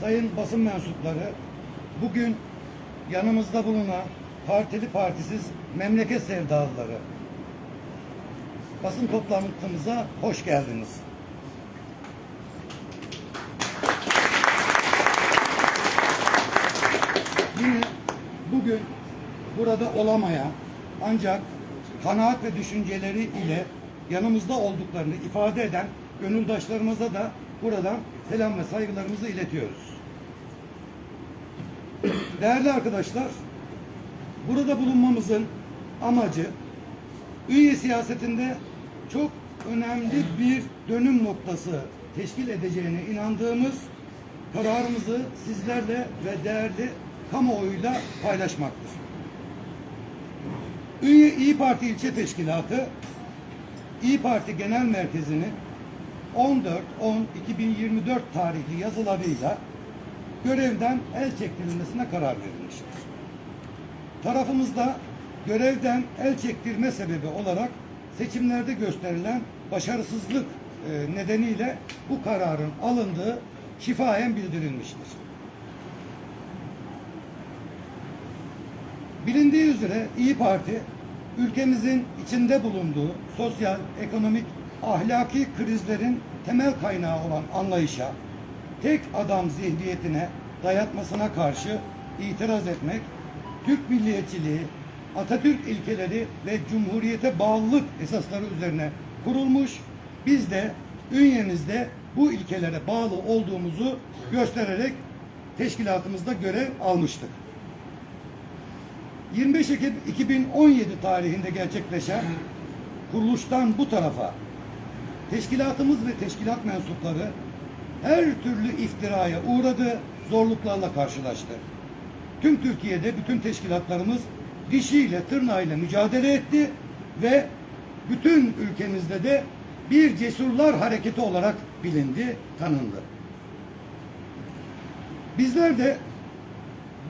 sayın basın mensupları, bugün yanımızda bulunan partili partisiz memleket sevdalıları, basın toplantımıza hoş geldiniz. Yine bugün burada olamayan ancak kanaat ve düşünceleri ile yanımızda olduklarını ifade eden gönüldaşlarımıza da buradan selam ve saygılarımızı iletiyoruz. Değerli arkadaşlar, burada bulunmamızın amacı üye siyasetinde çok önemli bir dönüm noktası teşkil edeceğine inandığımız kararımızı sizlerle ve değerli kamuoyuyla paylaşmaktır. Ünye İyi Parti İlçe Teşkilatı İyi Parti Genel Merkezi'nin 14-10-2024 tarihli yazılarıyla görevden el çektirilmesine karar verilmiştir. Tarafımızda görevden el çektirme sebebi olarak seçimlerde gösterilen başarısızlık e, nedeniyle bu kararın alındığı şifayen bildirilmiştir. Bilindiği üzere İyi Parti ülkemizin içinde bulunduğu sosyal, ekonomik, ahlaki krizlerin temel kaynağı olan anlayışa, tek adam zihniyetine dayatmasına karşı itiraz etmek, Türk milliyetçiliği, Atatürk ilkeleri ve cumhuriyete bağlılık esasları üzerine kurulmuş, biz de ünyemizde bu ilkelere bağlı olduğumuzu göstererek teşkilatımızda görev almıştık. 25 Ekim 2017 tarihinde gerçekleşen kuruluştan bu tarafa teşkilatımız ve teşkilat mensupları her türlü iftiraya uğradı, zorluklarla karşılaştı. Tüm Türkiye'de bütün teşkilatlarımız dişiyle tırnağıyla mücadele etti ve bütün ülkemizde de bir cesurlar hareketi olarak bilindi, tanındı. Bizler de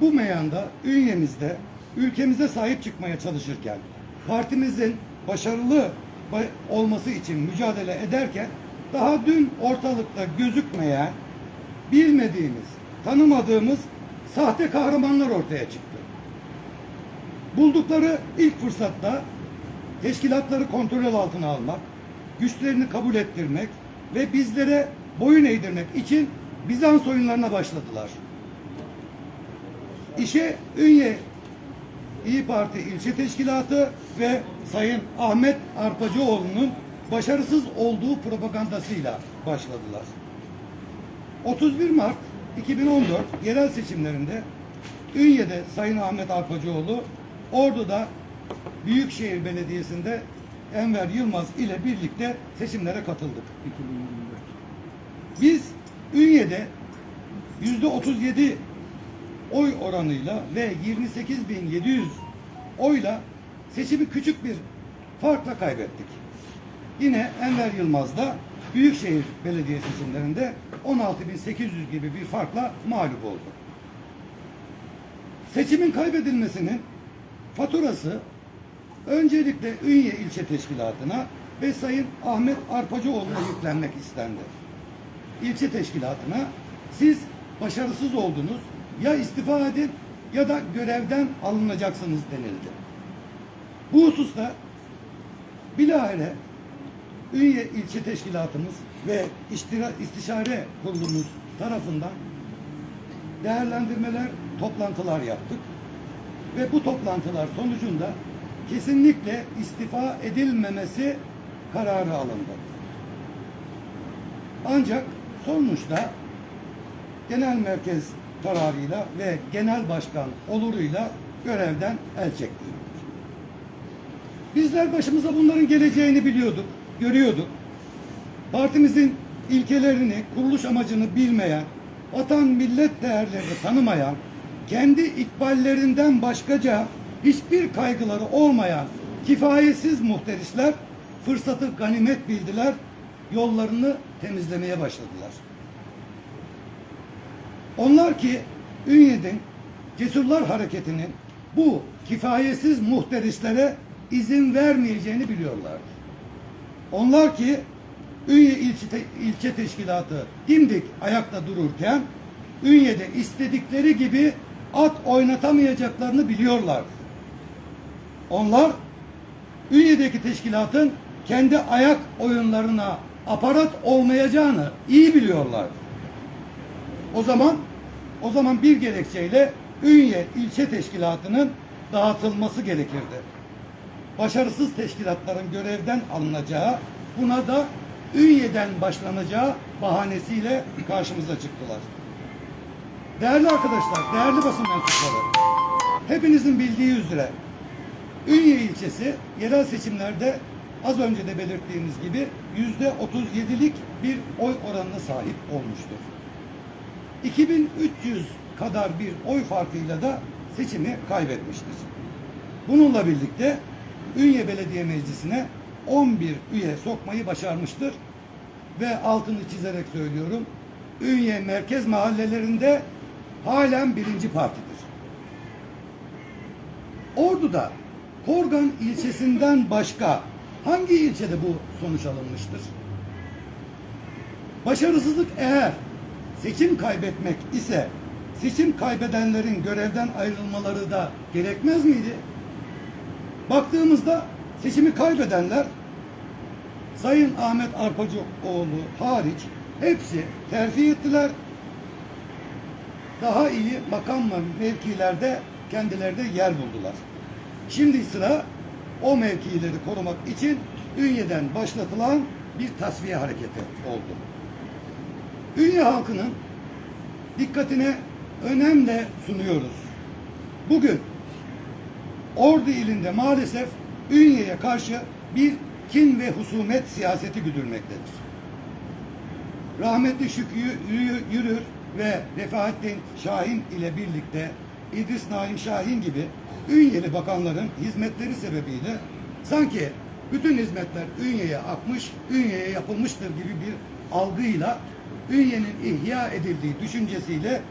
bu meyanda, ünyemizde, ülkemize sahip çıkmaya çalışırken, partimizin başarılı ba- olması için mücadele ederken, daha dün ortalıkta gözükmeyen, bilmediğimiz, tanımadığımız sahte kahramanlar ortaya çıktı. Buldukları ilk fırsatta teşkilatları kontrol altına almak, güçlerini kabul ettirmek ve bizlere boyun eğdirmek için Bizans oyunlarına başladılar. İşe Ünye İyi Parti İlçe Teşkilatı ve Sayın Ahmet Arpacıoğlu'nun başarısız olduğu propagandasıyla başladılar. 31 Mart 2014 yerel seçimlerinde Ünye'de Sayın Ahmet Arpacıoğlu, Ordu'da Büyükşehir Belediyesi'nde Enver Yılmaz ile birlikte seçimlere katıldık. 2024. Biz Ünye'de yüzde 37 oy oranıyla ve 28.700 oyla seçimi küçük bir farkla kaybettik. Yine Enver Yılmaz da Büyükşehir Belediye seçimlerinde 16.800 gibi bir farkla mağlup oldu. Seçimin kaybedilmesinin faturası öncelikle Ünye İlçe Teşkilatı'na ve Sayın Ahmet Arpacıoğlu'na yüklenmek istendi. İlçe Teşkilatı'na siz başarısız oldunuz ya istifa edin ya da görevden alınacaksınız denildi. Bu hususta bilahare Ünye İlçe Teşkilatımız ve İstişare Kurulumuz tarafından değerlendirmeler, toplantılar yaptık. Ve bu toplantılar sonucunda kesinlikle istifa edilmemesi kararı alındı. Ancak sonuçta genel merkez kararıyla ve genel başkan oluruyla görevden el çekti. Bizler başımıza bunların geleceğini biliyorduk, görüyorduk. Partimizin ilkelerini, kuruluş amacını bilmeyen, vatan millet değerlerini tanımayan, kendi ikballerinden başkaca hiçbir kaygıları olmayan kifayetsiz muhterisler fırsatı ganimet bildiler, yollarını temizlemeye başladılar. Onlar ki Ünye'nin Cesurlar Hareketi'nin bu kifayetsiz muhterislere izin vermeyeceğini biliyorlardı. Onlar ki Ünye İlçe, İlçe Teşkilatı dimdik ayakta dururken Ünye'de istedikleri gibi at oynatamayacaklarını biliyorlar. Onlar Ünye'deki teşkilatın kendi ayak oyunlarına aparat olmayacağını iyi biliyorlar. O zaman o zaman bir gerekçeyle Ünye ilçe teşkilatının dağıtılması gerekirdi. Başarısız teşkilatların görevden alınacağı, buna da Ünye'den başlanacağı bahanesiyle karşımıza çıktılar. Değerli arkadaşlar, değerli basın mensupları, hepinizin bildiği üzere Ünye ilçesi yerel seçimlerde az önce de belirttiğimiz gibi yüzde 37'lik bir oy oranına sahip olmuştur. 2300 kadar bir oy farkıyla da seçimi kaybetmiştir. Bununla birlikte Ünye Belediye Meclisi'ne 11 üye sokmayı başarmıştır. Ve altını çizerek söylüyorum. Ünye merkez mahallelerinde halen birinci partidir. Ordu'da Korgan ilçesinden başka hangi ilçede bu sonuç alınmıştır? Başarısızlık eğer seçim kaybetmek ise seçim kaybedenlerin görevden ayrılmaları da gerekmez miydi? Baktığımızda seçimi kaybedenler Sayın Ahmet Arpacıoğlu hariç hepsi terfi ettiler. Daha iyi makam ve mevkilerde kendilerine yer buldular. Şimdi sıra o mevkileri korumak için Ünye'den başlatılan bir tasfiye hareketi oldu. Ünye halkının dikkatine önemle sunuyoruz. Bugün Ordu ilinde maalesef Ünye'ye karşı bir kin ve husumet siyaseti güdülmektedir. Rahmetli Şükrü Yürü- Yürür ve Refahattin Şahin ile birlikte İdris Naim Şahin gibi Ünyeli bakanların hizmetleri sebebiyle sanki bütün hizmetler Ünye'ye akmış, Ünye'ye yapılmıştır gibi bir algıyla Ünye'nin ihya edildiği düşüncesiyle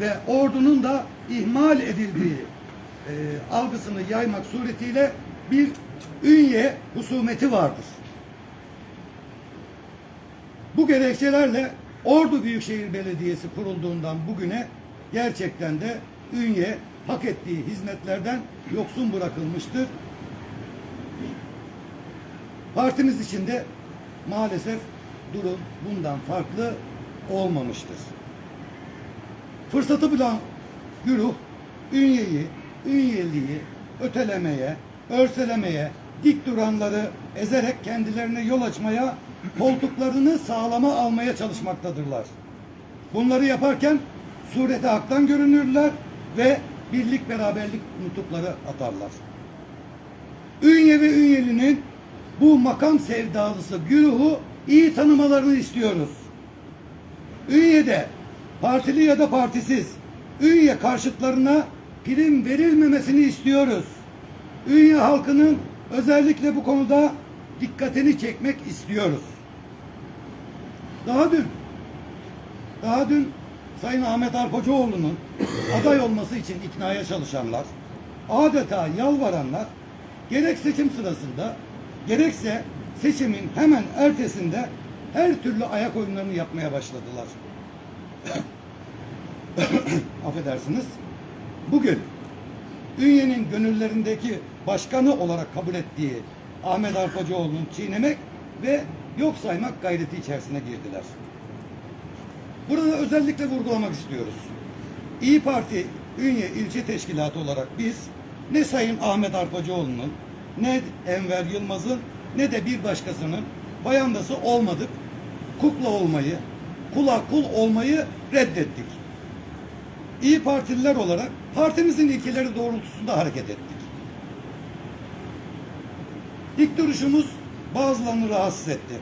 ve ordunun da ihmal edildiği e, algısını yaymak suretiyle bir Ünye husumeti vardır. Bu gerekçelerle Ordu Büyükşehir Belediyesi kurulduğundan bugüne gerçekten de Ünye hak ettiği hizmetlerden yoksun bırakılmıştır. Partimiz içinde maalesef durum bundan farklı olmamıştır. Fırsatı bulan güruh Ünye'yi, Ünyeliği ötelemeye, örselemeye, dik duranları ezerek kendilerine yol açmaya, koltuklarını sağlama almaya çalışmaktadırlar. Bunları yaparken surete haktan görünürler ve birlik beraberlik nutukları atarlar. Ünye ve Ünyeli'nin bu makam sevdalısı güruhu iyi tanımalarını istiyoruz. Ünye'de partili ya da partisiz Ünye karşıtlarına prim verilmemesini istiyoruz. Ünye halkının özellikle bu konuda dikkatini çekmek istiyoruz. Daha dün daha dün Sayın Ahmet Arpacıoğlu'nun aday olması için iknaya çalışanlar, adeta yalvaranlar gerek seçim sırasında gerekse seçimin hemen ertesinde her türlü ayak oyunlarını yapmaya başladılar. Affedersiniz. Bugün Ünye'nin gönüllerindeki başkanı olarak kabul ettiği Ahmet Arpacıoğlu'nu çiğnemek ve yok saymak gayreti içerisine girdiler. Burada özellikle vurgulamak istiyoruz. İyi Parti Ünye İlçe Teşkilatı olarak biz ne Sayın Ahmet Arpacıoğlu'nun ne Enver Yılmaz'ın ne de bir başkasının bayandası olmadık. Kukla olmayı, kula kul olmayı reddettik. İyi Partililer olarak partimizin ilkeleri doğrultusunda hareket ettik. İlk duruşumuz bazılarını rahatsız etti.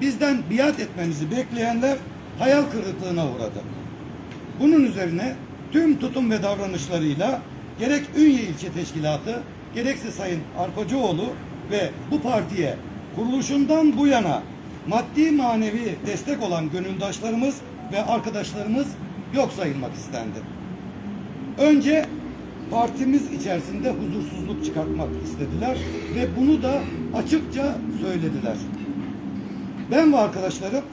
Bizden biat etmemizi bekleyenler hayal kırıklığına uğradı. Bunun üzerine tüm tutum ve davranışlarıyla gerek Ünye İlçe Teşkilatı gerekse Sayın Arpacıoğlu ve bu partiye kuruluşundan bu yana maddi manevi destek olan gönüldaşlarımız ve arkadaşlarımız yok sayılmak istendi. Önce partimiz içerisinde huzursuzluk çıkartmak istediler ve bunu da açıkça söylediler. Ben ve arkadaşlarım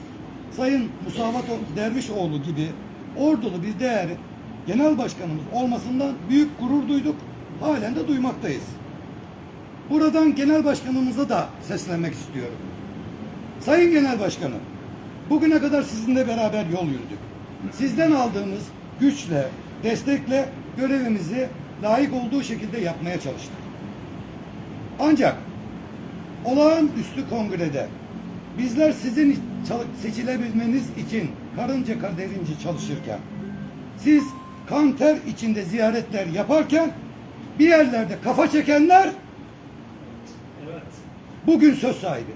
Sayın Musavat Dervişoğlu gibi ordulu bir değerli genel başkanımız olmasından büyük gurur duyduk. Halen de duymaktayız. Buradan genel başkanımıza da seslenmek istiyorum. Sayın Genel Başkanım, bugüne kadar sizinle beraber yol yürüdük. Sizden aldığımız güçle, destekle görevimizi layık olduğu şekilde yapmaya çalıştık. Ancak olağanüstü kongrede bizler sizin seçilebilmeniz için karınca kaderince çalışırken siz kan ter içinde ziyaretler yaparken bir yerlerde kafa çekenler bugün söz sahibi.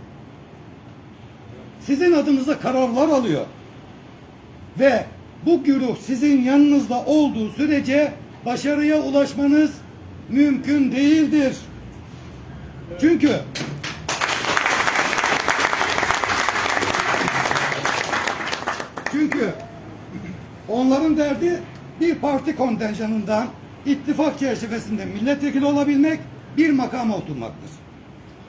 Sizin adınıza kararlar alıyor. Ve bu güruh sizin yanınızda olduğu sürece başarıya ulaşmanız mümkün değildir. Çünkü çünkü onların derdi bir parti kontenjanından ittifak çerçevesinde milletvekili olabilmek, bir makama oturmaktır.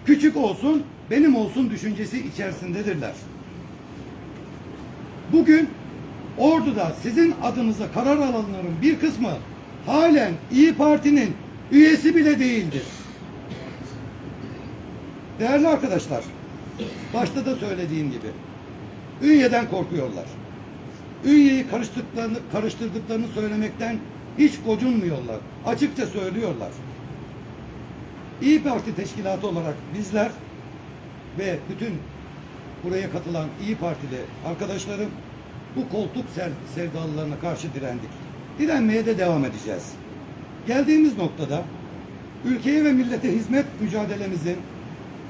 Küçük olsun, benim olsun düşüncesi içerisindedirler. Bugün Ordu'da sizin adınıza karar alanların bir kısmı halen İyi Parti'nin üyesi bile değildir. Değerli arkadaşlar, başta da söylediğim gibi Ünye'den korkuyorlar. Ünye'yi karıştırdıklarını, karıştırdıklarını söylemekten hiç gocunmuyorlar. Açıkça söylüyorlar. İyi Parti teşkilatı olarak bizler ve bütün buraya katılan İyi Partili arkadaşlarım bu koltuk sev- sevdalılarına karşı direndik. Direnmeye de devam edeceğiz. Geldiğimiz noktada ülkeye ve millete hizmet mücadelemizin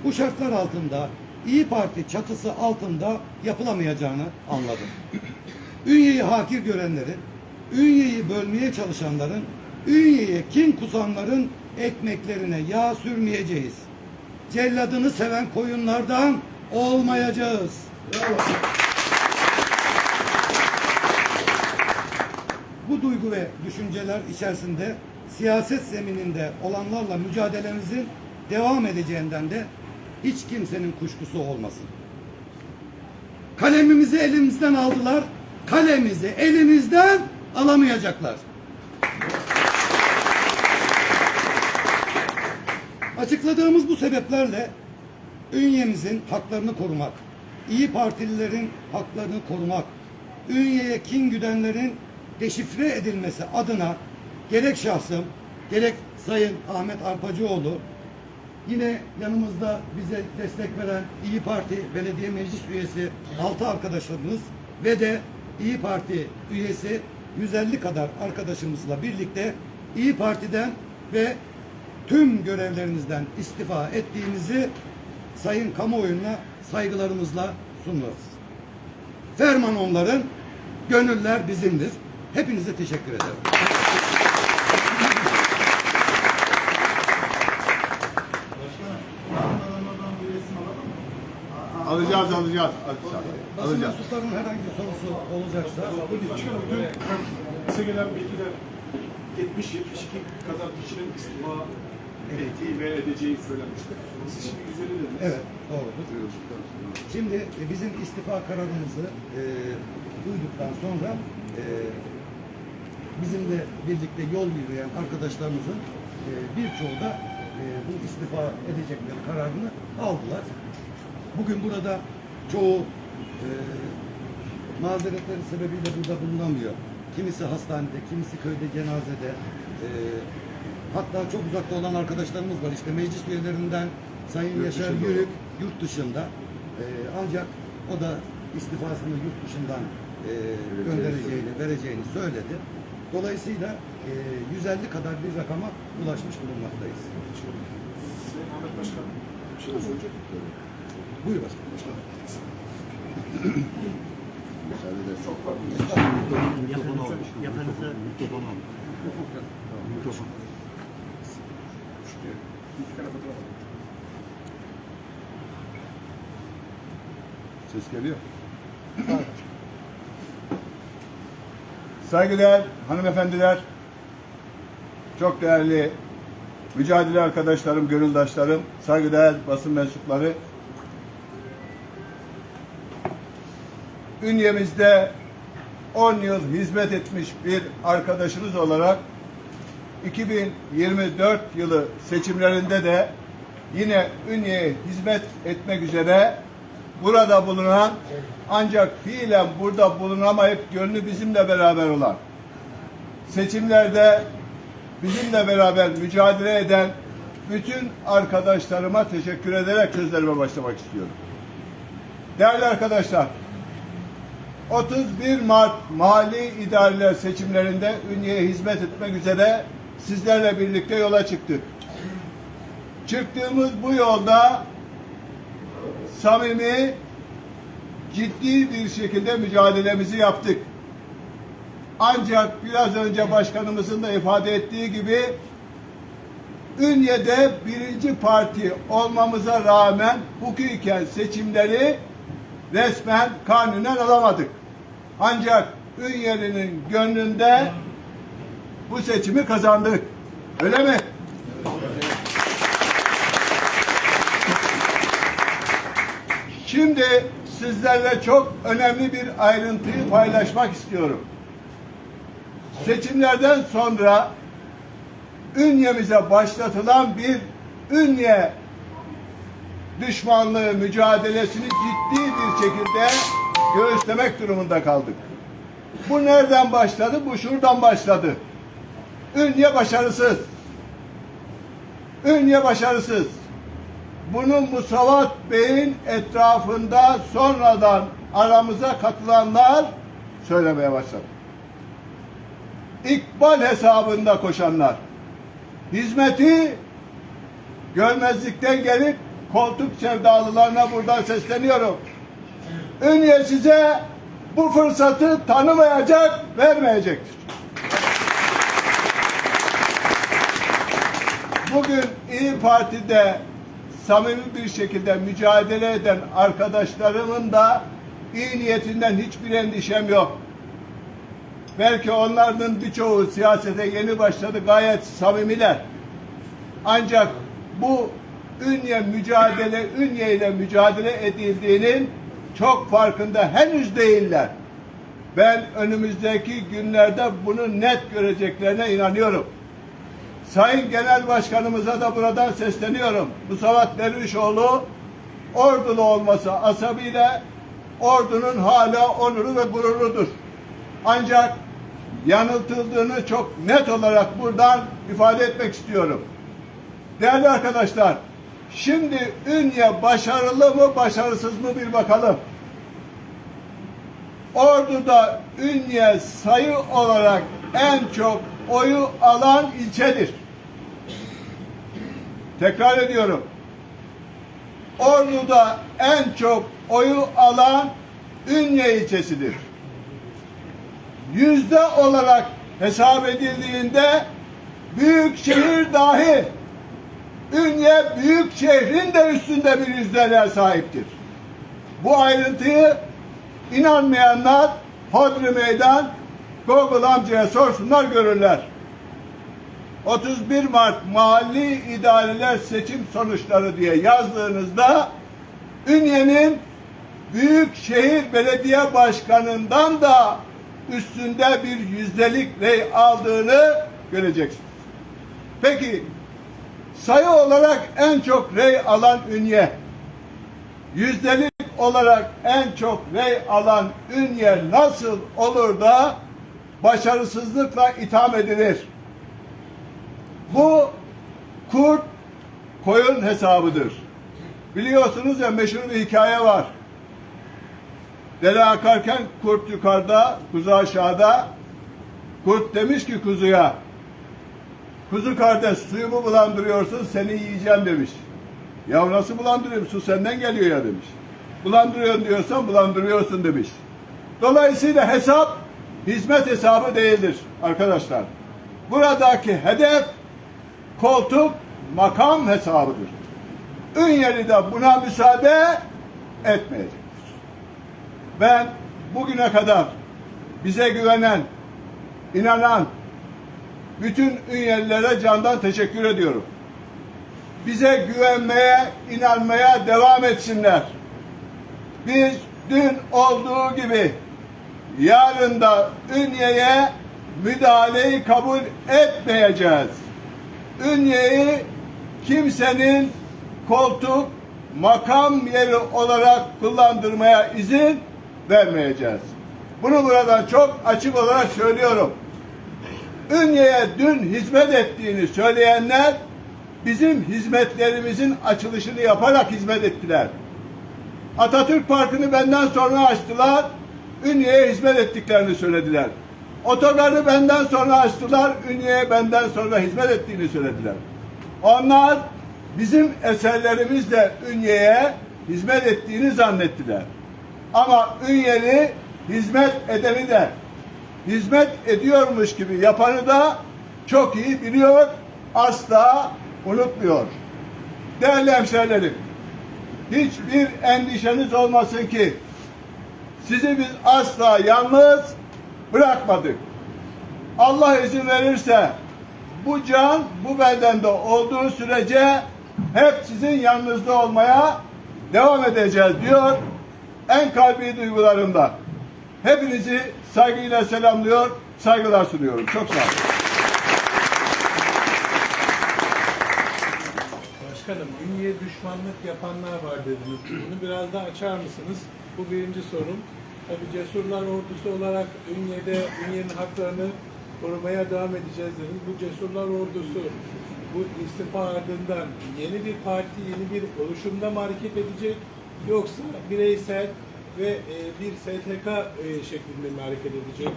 bu şartlar altında İyi Parti çatısı altında yapılamayacağını anladım. Ünye'yi hakir görenlerin, Ünye'yi bölmeye çalışanların, Ünye'ye kin kusanların ekmeklerine yağ sürmeyeceğiz. Celladını seven koyunlardan olmayacağız. Bu duygu ve düşünceler içerisinde siyaset zemininde olanlarla mücadelemizin devam edeceğinden de hiç kimsenin kuşkusu olmasın. Kalemimizi elimizden aldılar, kalemizi elimizden alamayacaklar. Açıkladığımız bu sebeplerle Ünye'mizin haklarını korumak, İyi Partililerin haklarını korumak, Ünye'ye kin güdenlerin deşifre edilmesi adına gerek şahsım, gerek Sayın Ahmet Arpacıoğlu, yine yanımızda bize destek veren İyi Parti Belediye Meclis Üyesi 6 arkadaşlarımız ve de İyi Parti üyesi 150 kadar arkadaşımızla birlikte İyi Parti'den ve tüm görevlerinizden istifa ettiğinizi sayın kamuoyuna saygılarımızla sunuyoruz. Ferman onların, gönüller bizimdir. Hepinize teşekkür ederim. Alacağız, alacağız. Alacağız. Basın alacağız. mensuplarının herhangi bir sorusu olacaksa dün bize gelen bilgiler 70-72 kadar kişinin istifa ettiği ve edeceği söylenmişti. Siz şimdi güzeli dediniz. Evet, doğrudur. Şimdi e, bizim istifa kararımızı e, duyduktan sonra e, bizimle birlikte yol yürüyen arkadaşlarımızın e, birçoğu da e, bu istifa edecekleri kararını aldılar. Bugün burada çoğu e, mazeretleri sebebiyle burada bulunamıyor. Kimisi hastanede, kimisi köyde cenazede, e, hatta çok uzakta olan arkadaşlarımız var. İşte meclis üyelerinden Sayın Yurt Yaşar dışında Yürük yurt dışında. E, ancak o da istifasını yurt dışından e, göndereceğini, vereceğini söyledi. Dolayısıyla e, 150 kadar bir rakama ulaşmış bulunmaktayız. Sayın Ahmet Başkan bir şey soracak. Buyur başkanım. Çok var. Yakınıza, yakınıza Bir Ses geliyor. Saygıdeğer hanımefendiler, çok değerli mücadele arkadaşlarım, gönüldaşlarım, saygıdeğer basın mensupları. Ünyemizde 10 yıl hizmet etmiş bir arkadaşınız olarak 2024 yılı seçimlerinde de yine Ünye'ye hizmet etmek üzere burada bulunan ancak fiilen burada bulunamayıp gönlü bizimle beraber olan seçimlerde bizimle beraber mücadele eden bütün arkadaşlarıma teşekkür ederek sözlerime başlamak istiyorum. Değerli arkadaşlar, 31 Mart Mali İdareler seçimlerinde Ünye'ye hizmet etmek üzere sizlerle birlikte yola çıktık. Çıktığımız bu yolda samimi, ciddi bir şekilde mücadelemizi yaptık. Ancak biraz önce başkanımızın da ifade ettiği gibi Ünye'de birinci parti olmamıza rağmen hukuken seçimleri resmen kanunen alamadık. Ancak Ünyeli'nin gönlünde bu seçimi kazandık. Öyle mi? Şimdi sizlerle çok önemli bir ayrıntıyı paylaşmak istiyorum. Seçimlerden sonra Ünye'mize başlatılan bir Ünye düşmanlığı mücadelesini ciddi bir şekilde göğüslemek durumunda kaldık. Bu nereden başladı? Bu şuradan başladı. Ünye başarısız. Ünye başarısız. Bunu Musavat Bey'in etrafında sonradan aramıza katılanlar söylemeye başladı. İkbal hesabında koşanlar. Hizmeti görmezlikten gelip koltuk sevdalılarına buradan sesleniyorum. Ünye size bu fırsatı tanımayacak, vermeyecektir. Bugün İyi Parti'de samimi bir şekilde mücadele eden arkadaşlarımın da iyi niyetinden hiçbir endişem yok. Belki onların birçoğu siyasete yeni başladı gayet samimiler. Ancak bu Ünye mücadele, Ünye ile mücadele edildiğinin çok farkında henüz değiller. Ben önümüzdeki günlerde bunu net göreceklerine inanıyorum. Sayın Genel Başkanımıza da buradan sesleniyorum. Musavat Dervişoğlu ordulu olması asabıyla ordunun hala onuru ve gururudur. Ancak yanıltıldığını çok net olarak buradan ifade etmek istiyorum. Değerli arkadaşlar, şimdi Ünye başarılı mı başarısız mı bir bakalım. Ordu'da Ünye sayı olarak en çok oyu alan ilçedir. Tekrar ediyorum. Ordu'da en çok oyu alan Ünye ilçesidir. Yüzde olarak hesap edildiğinde büyük şehir dahi Ünye büyük şehrin de üstünde bir yüzdeliğe sahiptir. Bu ayrıntıyı inanmayanlar Hodri Meydan Google amcaya sorsunlar görürler. 31 Mart Mahalli İdareler Seçim Sonuçları diye yazdığınızda Ünye'nin Büyükşehir Belediye Başkanı'ndan da üstünde bir yüzdelik rey aldığını göreceksiniz. Peki sayı olarak en çok rey alan Ünye, yüzdelik olarak en çok rey alan Ünye nasıl olur da başarısızlıkla itham edilir? Bu kurt koyun hesabıdır. Biliyorsunuz ya meşhur bir hikaye var. Dere akarken kurt yukarıda, kuzu aşağıda. Kurt demiş ki kuzuya, kuzu kardeş suyumu bulandırıyorsun seni yiyeceğim demiş. Ya nasıl bulandırıyorum su senden geliyor ya demiş. Bulandırıyorsun diyorsan bulandırıyorsun demiş. Dolayısıyla hesap hizmet hesabı değildir arkadaşlar. Buradaki hedef koltuk makam hesabıdır. Ünyeli de buna müsaade etmeyecektir. Ben bugüne kadar bize güvenen, inanan bütün Ünyelilere candan teşekkür ediyorum. Bize güvenmeye, inanmaya devam etsinler. Biz dün olduğu gibi yarın da Ünye'ye müdahaleyi kabul etmeyeceğiz. Ünye'yi kimsenin koltuk, makam yeri olarak kullandırmaya izin vermeyeceğiz. Bunu buradan çok açık olarak söylüyorum. Ünye'ye dün hizmet ettiğini söyleyenler bizim hizmetlerimizin açılışını yaparak hizmet ettiler. Atatürk Parkı'nı benden sonra açtılar. Ünye'ye hizmet ettiklerini söylediler. Otogarı benden sonra açtılar. Ünye'ye benden sonra hizmet ettiğini söylediler. Onlar bizim eserlerimizle Ünye'ye hizmet ettiğini zannettiler. Ama Ünye'li hizmet edeni de hizmet ediyormuş gibi yapanı da çok iyi biliyor, asla unutmuyor. Değerli hemşehrilerim, hiçbir endişeniz olmasın ki sizi biz asla yalnız bırakmadık. Allah izin verirse bu can bu bedende olduğu sürece hep sizin yanınızda olmaya devam edeceğiz diyor en kalbi duygularımda. Hepinizi saygıyla selamlıyor, saygılar sunuyorum. Çok sağ olun. Başkanım, Ünye'ye düşmanlık yapanlar var dediniz. Bunu biraz daha açar mısınız? Bu birinci sorum. Tabii Cesurlar Ordusu olarak Ünye'de Ünye'nin haklarını korumaya devam edeceğiz dediniz. Bu Cesurlar Ordusu bu istifa ardından yeni bir parti, yeni bir oluşumda mı hareket edecek? Yoksa bireysel ve e, bir STK e, şeklinde mi hareket edecek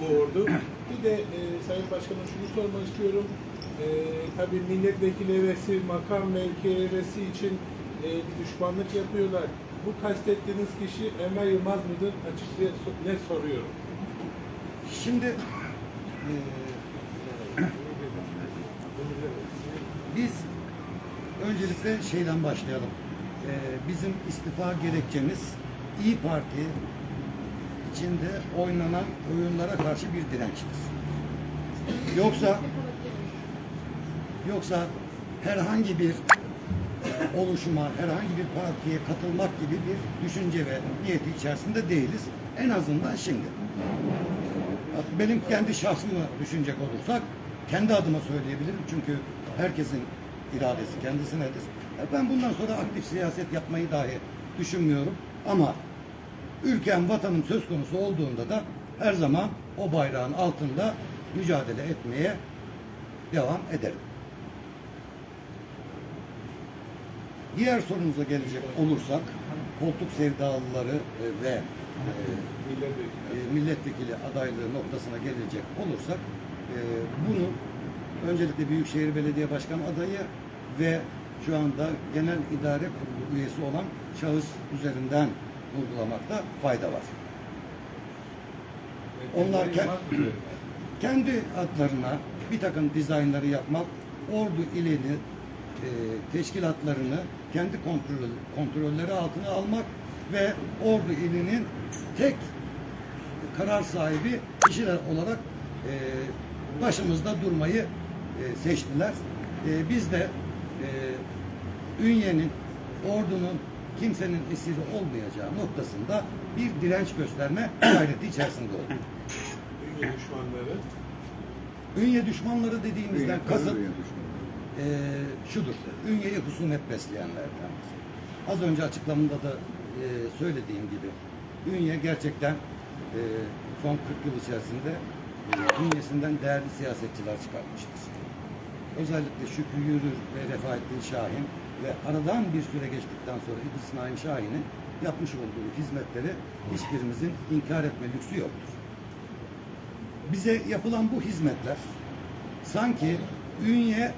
bu ordu? Bir de e, Sayın Başkanım şunu sormak istiyorum. E, tabii milletvekili hevesi, makam mevki hevesi için bir düşmanlık yapıyorlar. Bu kastettiğiniz kişi Emre Yılmaz mıdır? Açık ve so- net soruyorum. Şimdi biz öncelikle şeyden başlayalım. Bizim istifa gerekçemiz İyi Parti içinde oynanan oyunlara karşı bir dirençtir. Yoksa yoksa herhangi bir oluşuma, herhangi bir partiye katılmak gibi bir düşünce ve niyeti içerisinde değiliz. En azından şimdi. Benim kendi şahsımı düşünecek olursak kendi adıma söyleyebilirim çünkü herkesin iradesi kendisinedir. Ben bundan sonra aktif siyaset yapmayı dahi düşünmüyorum ama ülkem, vatanım söz konusu olduğunda da her zaman o bayrağın altında mücadele etmeye devam ederim. Diğer sorumuza gelecek olursak koltuk sevdalıları e, ve e, Milletvekili. e, milletvekili adaylığı noktasına gelecek olursak bunu öncelikle Büyükşehir Belediye Başkan adayı ve şu anda Genel İdare Kurulu üyesi olan şahıs üzerinden vurgulamakta fayda var. Onlar kendi adlarına bir takım dizaynları yapmak, ordu ilini, teşkilatlarını kendi kontrol, kontrolleri altına almak ve ordu ilinin tek karar sahibi kişiler olarak e, başımızda durmayı e, seçtiler. E, biz de e, Ünye'nin, ordunun kimsenin esiri olmayacağı noktasında bir direnç gösterme gayreti içerisinde olduk. Ünye düşmanları. Ünye düşmanları dediğimizden kasıt eee şudur. Ünye'ye husumet besleyenlerden. Az önce açıklamamda da eee, söylediğim gibi Ünye gerçekten eee, son 40 yıl içerisinde eee, bünyesinden değerli siyasetçiler çıkartmıştır. Özellikle Şükrü Yürür ve Refaettin Şahin ve aradan bir süre geçtikten sonra İdris Naim Şahin'in yapmış olduğu hizmetleri hiçbirimizin inkar etme lüksü yoktur bize yapılan bu hizmetler sanki Ünye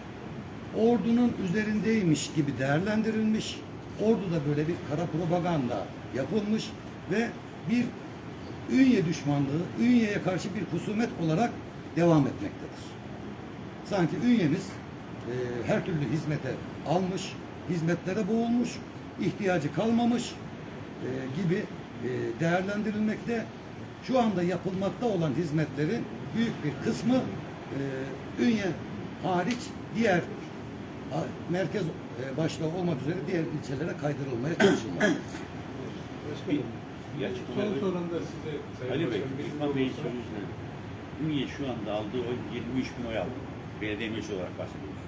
ordunun üzerindeymiş gibi değerlendirilmiş. Orduda böyle bir kara propaganda yapılmış ve bir Ünye düşmanlığı, Ünye'ye karşı bir husumet olarak devam etmektedir. Sanki Ünye'miz e, her türlü hizmete almış, hizmetlere boğulmuş, ihtiyacı kalmamış e, gibi e, değerlendirilmekte. Şu anda yapılmakta olan hizmetlerin büyük bir kısmı e, Ünye hariç diğer merkez e, başta olmak üzere diğer ilçelere kaydırılmaya çalışılmaktadır. Başkanım, Son Gerçekten sorum da size Sayın Ali Bey, Başkanım, bir Bey'in yüzünden. Ünye şu anda aldığı oy 23 bin oy aldı. Belediye meclisi olarak bahsediyoruz.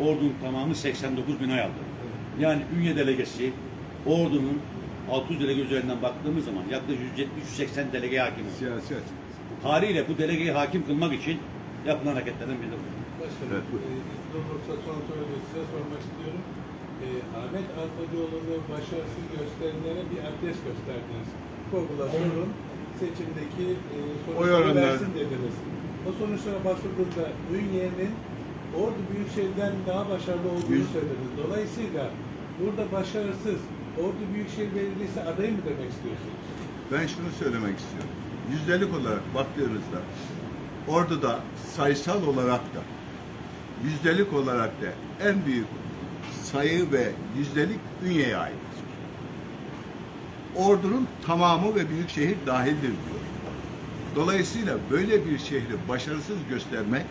Ordu'nun tamamı 89 bin oy aldı. Yani Ünye delegesi Ordu'nun 600 delege üzerinden baktığımız zaman yaklaşık 170-180 delegeye hakim. Siyaset. Haliyle bu delegeyi hakim kılmak için yapılan hareketlerden biri bu. Başkanım, Evet, olursa son soruyu size sormak istiyorum. E, Ahmet Arpacıoğlu'nu başarısız gösterenlere bir adres gösterdiniz. Google'a sorun, seçimdeki e, sonuçları versin dediniz. O sonuçlara başvurduğunda Ünye'nin Ordu Büyükşehir'den daha başarılı olduğunu söylediniz. Dolayısıyla burada başarısız Ordu Büyükşehir Belediyesi adayı mı demek istiyorsunuz? Ben şunu söylemek istiyorum. Yüzdelik olarak baktığınızda Ordu'da sayısal olarak da yüzdelik olarak da en büyük sayı ve yüzdelik Ünye'ye aittir. Ordu'nun tamamı ve büyük şehir dahildir diyor. Dolayısıyla böyle bir şehri başarısız göstermek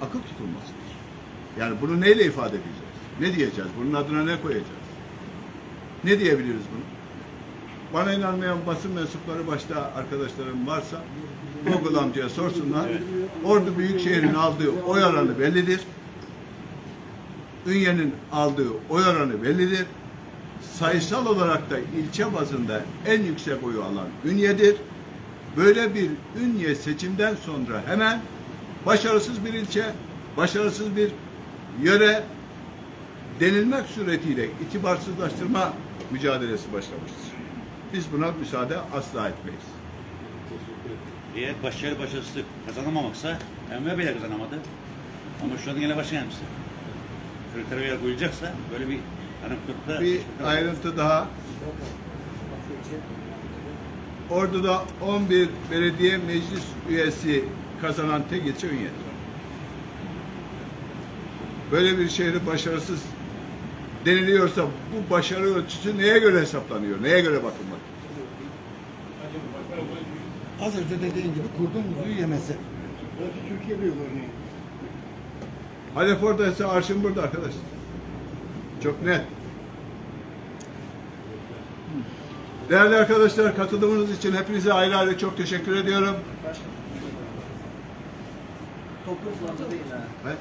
akıl tutulmasıdır. Yani bunu neyle ifade edeceğiz? Ne diyeceğiz? Bunun adına ne koyacağız? Ne diyebiliriz bunu? Bana inanmayan basın mensupları başta arkadaşlarım varsa Google amcaya sorsunlar. Ordu Büyükşehir'in aldığı oy oranı bellidir. Ünye'nin aldığı oy oranı bellidir. Sayısal olarak da ilçe bazında en yüksek oyu alan Ünye'dir. Böyle bir Ünye seçimden sonra hemen başarısız bir ilçe, başarısız bir yöre denilmek suretiyle itibarsızlaştırma mücadelesi başlamıştır. Biz buna müsaade asla etmeyiz. Eğer başarı başarısı kazanamamaksa Enver Bey de kazanamadı. Ama şu an gene başkan yardımcısı. Kriterler koyulacaksa böyle bir anekdotta Bir ayrıntı daha. Ordu'da 11 belediye meclis üyesi kazanan tek ilçe Ünye'dir. Böyle bir şehri başarısız deniliyorsa bu başarı ölçüsü neye göre hesaplanıyor? Neye göre bakılmak? Az önce dediğin gibi kurduğumuz yemesi. Halef oradaysa arşın burada arkadaşlar. Çok net. Değerli arkadaşlar katılımınız için hepinize ayrı ayrı çok teşekkür ediyorum. Toplu değil ha. He?